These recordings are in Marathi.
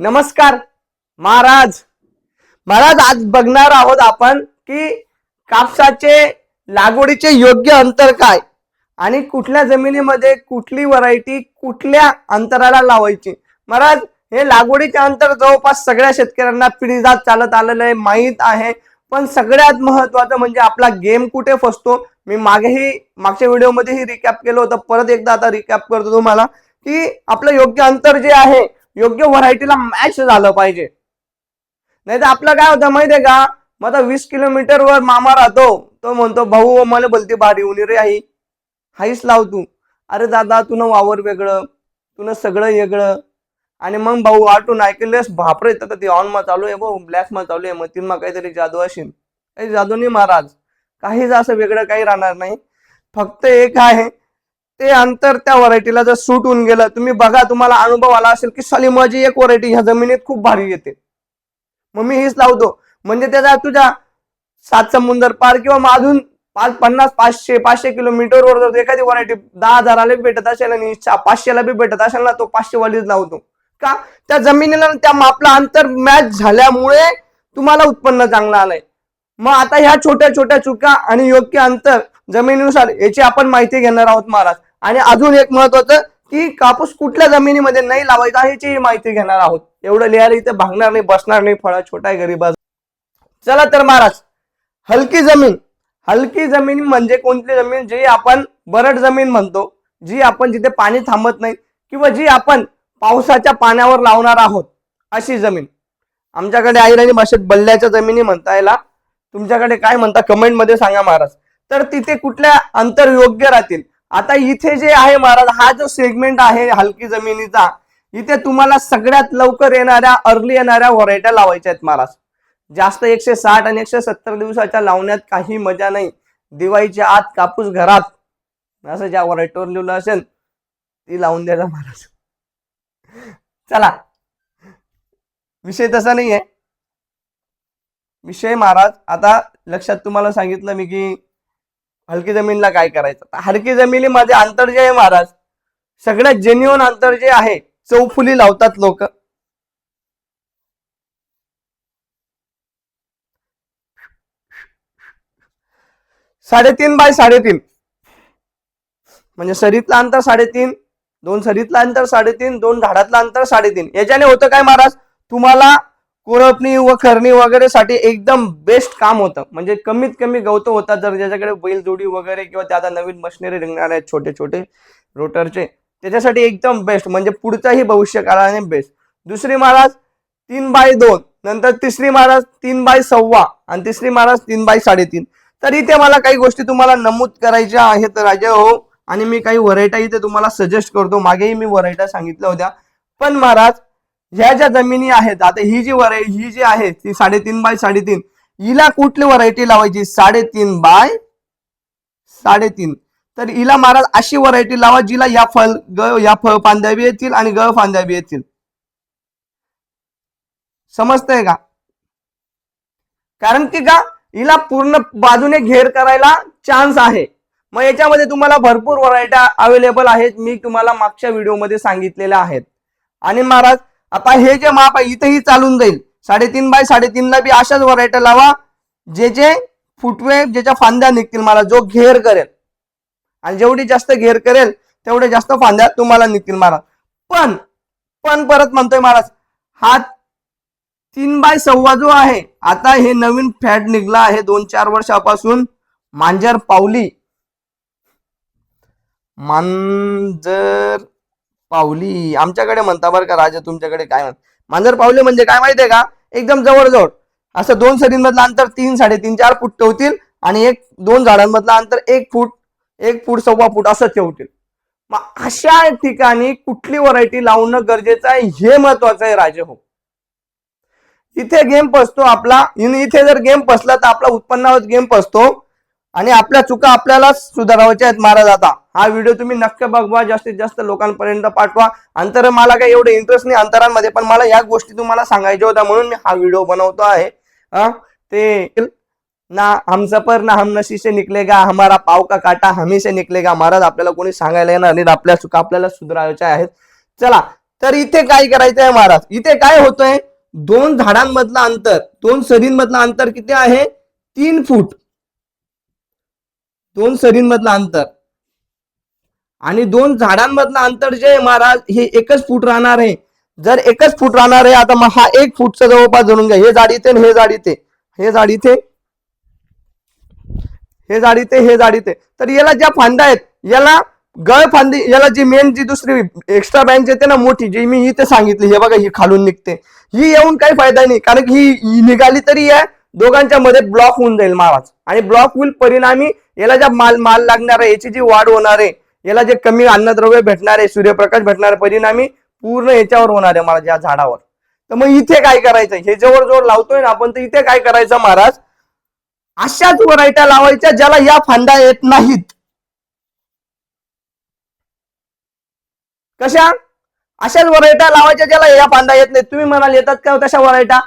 नमस्कार महाराज. महाराज आज बघणार आहोत आपण की कापसाचे लागवडीचे योग्य अंतर काय आणि कुठल्या जमिनीमध्ये कुठली व्हरायटी कुठल्या अंतराला लावायची? महाराज हे लागवडीचे अंतर जवळपास सगळ्या शेतकऱ्यांना पिढीजात चालत आलेलं आहे माहीत आहे. पण सगळ्यात महत्वाचं म्हणजे आपला गेम कुठे फसतो? मी मागेही मागच्या व्हिडिओमध्येही रिकॅप केलं होतं. परत एकदा आता रिकॅप करतो तुम्हाला की आपलं योग्य अंतर जे आहे योग्य व्हरायटीला मॅच झालं पाहिजे. नाही तर आपलं काय होतं माहितीये का? मग आता वीस किलोमीटर वर मामा राहतो तो म्हणतो भाऊ मला बोलते बारी उनी रे आई. हाईच लाव तू. अरे दादा तुनं वावर वेगळं तुनं सगळं वेगळं. आणि मग भाऊ आटून ऐकलेस? बापरे तर ते ऑन मा चालू आहे भाऊ ब्लॅक मा चालू आहे. मग तीन मा काहीतरी जादू असेल. काही जादू नाही महाराज काहीच असं वेगळं काही राहणार नाही. फक्त एक आहे ते अंतर त्या व्हरायटीला जर सूट होऊन गेलं तुम्ही बघा तुम्हाला अनुभव आला असेल की साली माझी एक व्हरायटी ह्या जमिनीत खूप भारी येते. मग मी हीच लावतो. म्हणजे त्याचा तुझ्या सात समुंदर पार किंवा मग अजून पाच पन्नास पाचशे पाचशे किलोमीटरवर जर एखादी व्हरायटी दहा हजाराला बी भेटत असेल आणि पाचशेला बी भेटत असेल ना तो पाचशे वालीच लावतो. का? त्या जमिनीला त्या मापला अंतर मॅच झाल्यामुळे तुम्हाला उत्पन्न चांगलं आलंय. मग आता ह्या छोट्या छोट्या चुका आणि योग्य अंतर जमिनीनुसार याची आपण माहिती घेणार आहोत महाराज. आणि अजून एक महत्वाचं की कापूस कुठल्या जमिनीमध्ये नाही लावायचा ह्याची माहिती घेणार आहोत. एवढं लिहायला इथे भागणार नाही बसणार नाही फळा छोटा आहे चला तर महाराज हलकी जमीन. हलकी जमीन म्हणजे कोणती जमीन? जी आपण बरड जमीन म्हणतो जी आपण जिथे पाणी थांबत नाही किंवा जी आपण पावसाच्या पाण्यावर लावणार आहोत अशी जमीन. आमच्याकडे आईराणी भाषेत बल्ल्याच्या जमिनी म्हणता याला तुमच्याकडे काय म्हणता कमेंटमध्ये सांगा महाराज. तर तिथे कुठल्या अंतर योग्य राहतील? आता इथे जे आहे महाराज हा जो सेगमेंट आहे हलकी जमिनीचा इथे तुम्हाला सगळ्यात लवकर येणाऱ्या अर्ली येणाऱ्या व्हरायट्या लावायच्या आहेत महाराज. जास्त एकशे साठ आणि एकशे सत्तर दिवसाच्या लावण्यात काही मजा नाही. दिवाळीच्या आत कापूस घरात. असं ज्या व्हरायटीवर लिहिलं असेल ती लावून द्यायला महाराज. चला. विषय तसा नाही आहे विषय महाराज आता लक्षात तुम्हाला सांगितलं मी की हलकी जमीनला काय करायचं? हलकी जमिनीमध्ये अंतर जे आहे महाराज. सगळ्यात जेन्युअन अंतर जे आहे. चौफुली लावतात लोक. साडेतीन बाय साडेतीन. म्हणजे सरीतलं अंतर साडेतीन दोन सरीतलं अंतर साडेतीन दोन झाडातलं अंतर साडेतीन. याच्याने होतं काय महाराज? तुम्हाला कोरपणी व खरणी वगैरे साठी एकदम बेस्ट काम होतं. म्हणजे कमीत कमी गवतं होतात जर ज्याच्याकडे बैलजोडी वगैरे किंवा त्या आता नवीन मशिनरी रिंगणार आहेत छोटे छोटे रोटरचे त्याच्यासाठी एकदम बेस्ट म्हणजे पुढचाही भविष्य काळाने बेस्ट दुसरी महाराज तीन बाय दोन. नंतर तिसरी महाराज तीन बाय सव्वा. आणि तिसरी महाराज तीन बाय साडेतीन. तर इथे मला काही गोष्टी तुम्हाला नमूद करायच्या आहेत राजा हो. आणि मी काही व्हरायट्या इथे तुम्हाला सजेस्ट करतो. मागेही मी व्हरायट्या सांगितल्या होत्या. पण महाराज ह्या ज्या जमिनी आहेत आता ही जी व्हरायटी ही जी आहे ती साडेतीन बाय साडेतीन हिला कुठली व्हरायटी लावायची? साडेतीन बाय साडेतीन. तर हिला महाराज अशी व्हरायटी लावा जिला या फळ ग या फळ फांद्या बी येतील आणि ग फांद्या बी येतील. समजतंय का? कारण की का हिला पूर्ण बाजूने घेर करायला चान्स आहे. मग याच्यामध्ये तुम्हाला भरपूर व्हरायट्या अवेलेबल आहेत मी तुम्हाला मागच्या व्हिडिओमध्ये सांगितलेल्या आहेत. आणि महाराज आता हे जे माप आहे इथेही चालून जाईल. साडेतीन बाय साडेतीनला बी अशाच व्हरायटी लावा जे जे फुटवे ज्याच्या फांद्या निघतील मला जो घेर करेल. आणि जेवढी जास्त घेर करेल तेवढे जास्त फांद्या तुम्हाला निघतील महाराज पण पण परत म्हणतोय महाराज हा तीन बाय सव्वा जो आहे आता हे नवीन फॅट निघला आहे दोन चार वर्षापासून. मांजर पावली. मांजर पावली आमच्याकडे म्हणता बरं का राजा तुमच्याकडे काय म्हणत? मांजर पावली म्हणजे काय माहितीये का? एकदम जवळजवळ. असं दोन सरींमधलं अंतर तीन साडेतीन चार फूट ठेवतील आणि एक दोन झाडांमधलं अंतर एक फूट एक फूट सव्वा फूट असं ठेवतील. मग अशा ठिकाणी कुठली व्हरायटी लावणं गरजेचं आहे हे महत्वाचं आहे राजे हो इथे गेम पसतो आपला इथे जर गेम पसला तर आपला उत्पन्नावर गेम पसतो आणि आपल्या चुका आपल्याला सुधारायच्या आहेत महाराज आता. हा व्हिडिओ तुम्ही नक्की बघवा जास्तीत जास्त लोकांपर्यंत पाठवा. अंतर मला काही एवढं इंटरेस्ट नाही अंतरांमध्ये पण मला या गोष्टी तुम्हाला सांगायच्या होत्या म्हणून मी हा व्हिडिओ बनवतो आहे. ते ना हम सफर ना हम नशी से निकलेगा हमारा पाव का काटा हमी से निकलेगा. महाराज आपल्याला कोणी सांगायला येणार नाही आपल्या चुका आपल्याला सुधारायच्या आहेत. चला तर इथे काय करायचं आहे महाराज? इथे काय होतंय? दोन झाडांमधलं अंतर दोन सरींमधलं अंतर किती आहे? तीन फूट. दोन सरींमधलं अंतर. आणि दोन झाडांमधलं अंतर जे महाराज हे एकच फूट राहणार आहे. जर एकच फूट राहणार आहे आता हा एक फूटचा जवळपास धरून घ्या. हे झाड इथे हे झाड इथे. हे झाड इथे. हे झाड इथे हे झाड इथे. तर याला ज्या फांद्या आहेत याला गळ फांदी याला जी मेन जी दुसरी एक्स्ट्रा बँच येते ना मोठी जी मी इथे सांगितली हे बघा ही खालून निघते. ही येऊन काही फायदा नाही कारण की ही ही निघाली तरी या दोघांच्या मध्ये ब्लॉक होऊन जाईल महाराज. आणि ब्लॉक होईल परिणामी याला ज्या माल माल लागणार आहे याची जी वाढ होणार आहे याला जे कमी अन्नद्रव्य भेटणार आहे सूर्यप्रकाश भेटणार परिणामी पूर्ण याच्यावर होणार आहे महाराज या झाडावर. तर मग इथे काय करायचं? हे जवळ जवळ लावतोय ना आपण तर इथे काय करायचं महाराज? अशाच व्हरायट्या लावायच्या ज्याला या फांद्या येत नाहीत. कशा? अशाच व्हरायट्या लावायच्या ज्याला या फांदा येत नाहीत. तुम्ही म्हणाल येतात का हो तशा व्हरायट्या?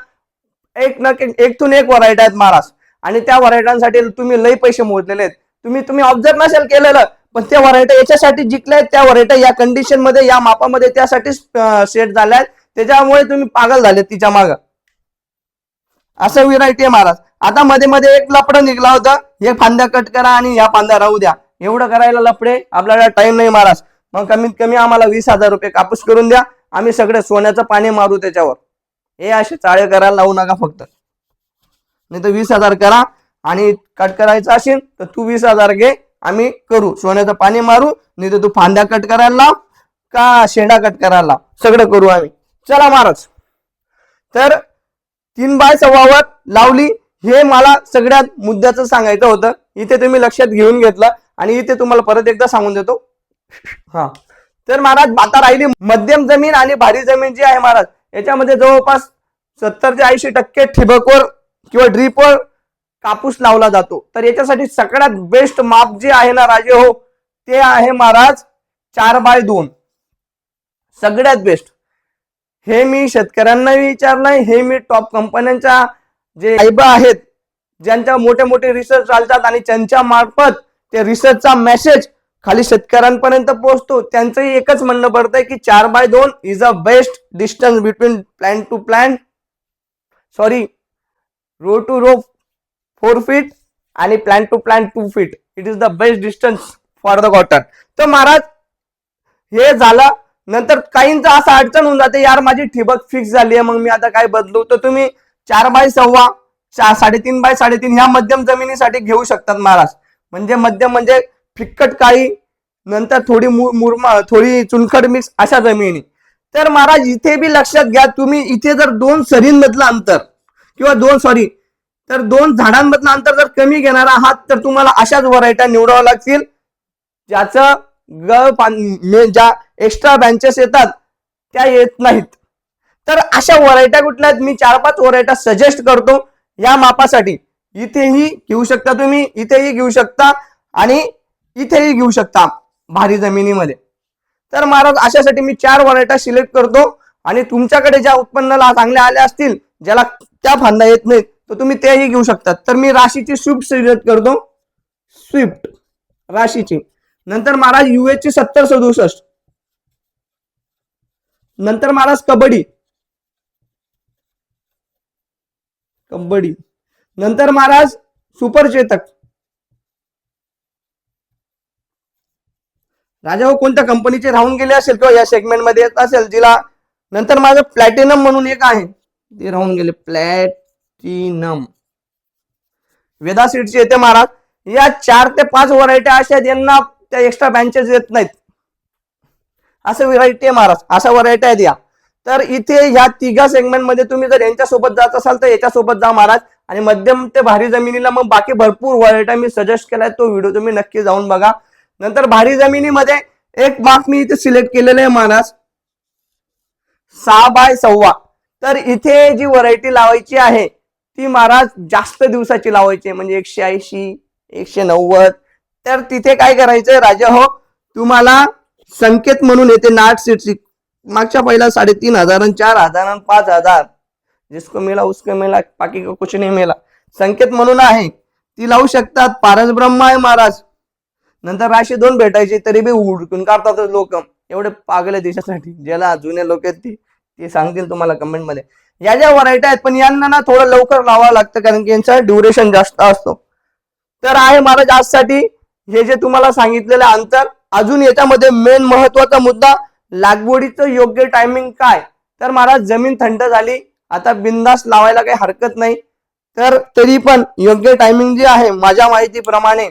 एक न एकतून एक व्हरायट्या आहेत महाराज. आणि त्या व्हरायट्यांसाठी तुम्ही लई पैसे मोजलेले आहेत. तुम्ही तुम्ही ऑब्झर्व नसेल केलेलं पण त्या व्हरायट्या याच्यासाठी जिंकल्या आहेत त्या व्हरायट्या या कंडिशनमध्ये या मापामध्ये त्यासाठी सेट झाल्या आहेत त्याच्यामुळे तुम्ही पागल झाले तिच्या माग. असं व्हरायटी आहे महाराज. आता मध्ये मध्ये एक लपड निघला होता. हे फांद्या कट करा आणि या फांद्या राहू द्या. एवढं करायला लपडे आपल्याला टाइम नाही महाराज. मग कमीत कमी आम्हाला वीस हजार रुपये कापूस करून द्या. आम्ही सगळे सोन्याचं पाणी मारू त्याच्यावर. हे असे चाळे करायला लावू नका फक्त. नाही तर वीस हजार करा. आणि कट करायचं असेल तर तू वीस हजार घे. आम्ही करू. सोन्याचं पाणी मारू. नाही तर तू फांद्या कट करायला लाव का शेंडा कट करायला लाव. सगळं करू आम्ही. चला महाराज. तर तीन बाय सव्वावर लावली. हे मला सगळ्यात मुद्द्याचं सांगायचं होतं. इथे तुम्ही लक्षात घेऊन घेतलं. आणि इथे तुम्हाला परत एकदा सांगून देतो. हा. तर महाराज आता राहिली. मध्यम जमीन आणि भारी जमीन जी आहे महाराज याच्यामध्ये जवळपास सत्तर ते ऐंशी टक्के ठिबकवर किंवा ड्रीपवर कापूस लावला जातो. तर याच्यासाठी सगळ्यात बेस्ट माप जे आहे ना राजे हो ते आहे महाराज चार बाय दोन. सगळ्यात बेस्ट हे मी शेतकऱ्यांना विचारलंय हे मी टॉप कंपन्यांच्या जे साहेब आहेत ज्यांच्या मोठे मोठे रिसर्च चालतात आणि त्यांच्या मार्फत ते रिसर्चचा मेसेज खाली शेतकऱ्यांपर्यंत पोहोचतो. त्यांचंही एकच म्हणणं पडतंय की चार बाय दोन is a best distance between plant to plant sorry row to row four feet आणि plant to plant two feet. It is the best distance for the cotton तर महाराज हे झालं. नंतर काहींचं असं अडचण होऊन जाते यार माझी ठिबक फिक्स झाली आहे मग मी आता काय बदलू? तर तुम्ही चार बाय सव्वा चार साडेतीन बाय साडेतीन ह्या मध्यम जमिनीसाठी घेऊ शकतात महाराज. म्हणजे मध्यम म्हणजे फिक्कट काळी नंतर थोडी मुरमा थोडी चुनखड मिक्स अशा जमिनी. तर महाराज इथे बी लक्षात घ्या तुम्ही इथे जर दोन सरींमधलं अंतर किंवा दोन सॉरी तर दोन झाडांमधलं अंतर जर कमी घेणार आहात तर तुम्हाला अशाच व्हरायट्या निवडाव्या लागतील ज्याचं ग ज्या एक्स्ट्रा बँचेस येतात त्या येत नाहीत. तर अशा व्हरायट्या कुठल्या आहेत? मी चार पाच व्हरायट्या सजेस्ट करतो या मापासाठी. इथेही घेऊ शकता तुम्ही इथेही घेऊ शकता आणि इथेही घेऊ शकता भारी जमिनीमध्ये. तर महाराज अशासाठी मी चार व्हरायट्या सिलेक्ट करतो आणि तुमच्याकडे ज्या उत्पन्नाला चांगल्या आल्या असतील ज्याला त्या फांदा येत नाहीत तर तुम्ही तेही घेऊ शकतात. तर मी राशीची स्विफ्ट सिलेक्ट करतो. स्विफ्ट राशीची. नंतर महाराज युएच ची सत्तर सदुसष्ट. नंतर महाराज कबड्डी. कबड्डी. नंतर महाराज सुपर चेतक. राजा हो कोणत्या कंपनीचे राहून गेले असेल किंवा या सेगमेंटमध्ये येत असेल जिला नंतर माझं प्लॅटिनम म्हणून एक आहे. ते राहून गेले. प्लॅटिनम वेदा सीडची येते महाराज. या चार ते पाच व्हरायट्या अशा यांना त्या एक्स्ट्रा बँचेस येत नाहीत. असं व्हरायटी आहे महाराज. अशा व्हरायटी आहेत या. तर इथे ह्या तिघा सेगमेंटमध्ये तुम्ही जर यांच्यासोबत जात असाल तर याच्यासोबत जा महाराज. आणि मध्यम ते भारी जमिनीला मग बाकी भरपूर व्हरायट्या मी सजेस्ट केलाय तो व्हिडिओ तुम्ही नक्की जाऊन बघा. नंतर भारी जमिनीमध्ये एक मार्क मी इथे सिलेक्ट केलेलं आहे महाराज. सहा बाय सव्वा. तर इथे जी व्हरायटी लावायची आहे ती महाराज जास्त दिवसाची लावायची म्हणजे एकशे ऐंशी एकशे नव्वद. तर तिथे काय करायचं राजा हो तुम्हाला संकेत म्हणून येते नाट सीटची. मागच्या पहिला साडेतीन हजार चार हजार पाच हजार. जिसको मिला उसको मिला बाकी को कुछ नाही मिला. संकेत म्हणून आहे. ती लावू शकतात पारस ब्रह्म आहे महाराज. नंतर राशी दोन भेटायचे तरी बी उडकून काढतात लोक. एवढे पागले देशासाठी. ज्याला जुने लोक आहेत ते. ते सांगतील तुम्हाला कमेंटमध्ये. या ज्या व्हरायटी आहेत पण यांना ना थोडं लवकर लावावं लागतं कारण की यांचा ड्युरेशन जास्त असतो. तर आहे महाराज आजसाठी हे जे तुम्हाला सांगितलेलं अंतर अजून याच्यामध्ये मेन महत्त्वाचा मुद्दा लागवडीचं योग्य टायमिंग काय? तर महाराज जमीन थंड झाली आता बिंदास लावायला काही हरकत नाही. तर तरी पण योग्य टायमिंग जे आहे माझ्या माहितीप्रमाणे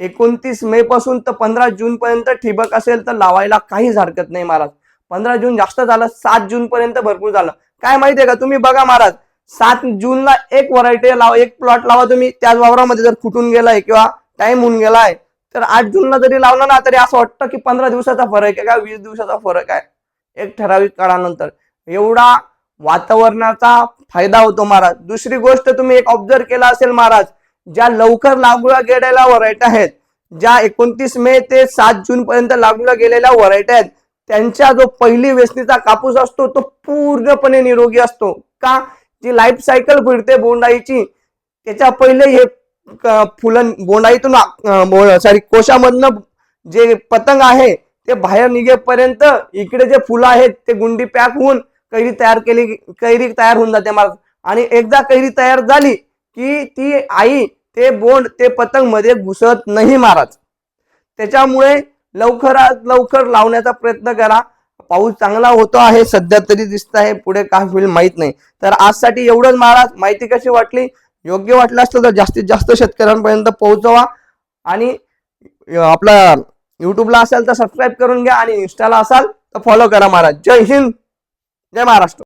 एकोणतीस मे पासून तर पंधरा जून पर्यंत ठिबक असेल तर लावायला काहीच हरकत नाही महाराज. पंधरा जून जास्त झालं सात जून पर्यंत भरपूर झालं. काय माहितीये का? तुम्ही बघा महाराज सात जूनला एक व्हरायटी लावा एक प्लॉट लावा तुम्ही. त्याच वावरामध्ये जर फुटून गेलाय किंवा टाइम होऊन गेलाय तर आठ जूनला जरी लावला ना तरी असं वाटतं की पंधरा दिवसाचा फरक आहे का वीस दिवसाचा फरक आहे? एक ठराविक काळानंतर. एवढा वातावरणाचा फायदा होतो महाराज. दुसरी गोष्ट तुम्ही एक ऑब्झर्व केला असेल महाराज ज्या लवकर लागूला गेलेल्या व्हरायटी आहेत ज्या एकोणतीस मे ते सात जून पर्यंत लागूला गेलेल्या व्हरायटी आहेत त्यांच्या जो पहिली वेचणीचा कापूस असतो तो पूर्णपणे निरोगी असतो. का? जी लाईफ सायकल फिरते बोंडाईची त्याच्या पहिले हे क- फुलं बोंडाईतून सॉरी कोशामधनं जे पतंग आहे ते बाहेर निघेपर्यंत इकडे जे फुलं आहेत ते गुंडी पॅक होऊन कैरी तयार केली कैरी तयार होऊन जाते मला. आणि एकदा कैरी तयार झाली की ती आई ते बोंड ते पतंगमध्ये घुसत नाही महाराज त्याच्यामुळे लवकरात लवकर लावण्याचा प्रयत्न करा. पाऊस चांगला होतो आहे सध्या तरी दिसत आहे पुढे काय होईल माहीत नाही. तर आजसाठी एवढंच महाराज. माहिती कशी वाटली? योग्य वाटलं असतं तर जास्तीत जास्त शेतकऱ्यांपर्यंत पोहोचवा. आणि आपला युट्यूबला असाल तर सबस्क्राईब करून घ्या आणि इन्स्टाला असाल तर फॉलो करा महाराज. जय हिंद. जय महाराष्ट्र.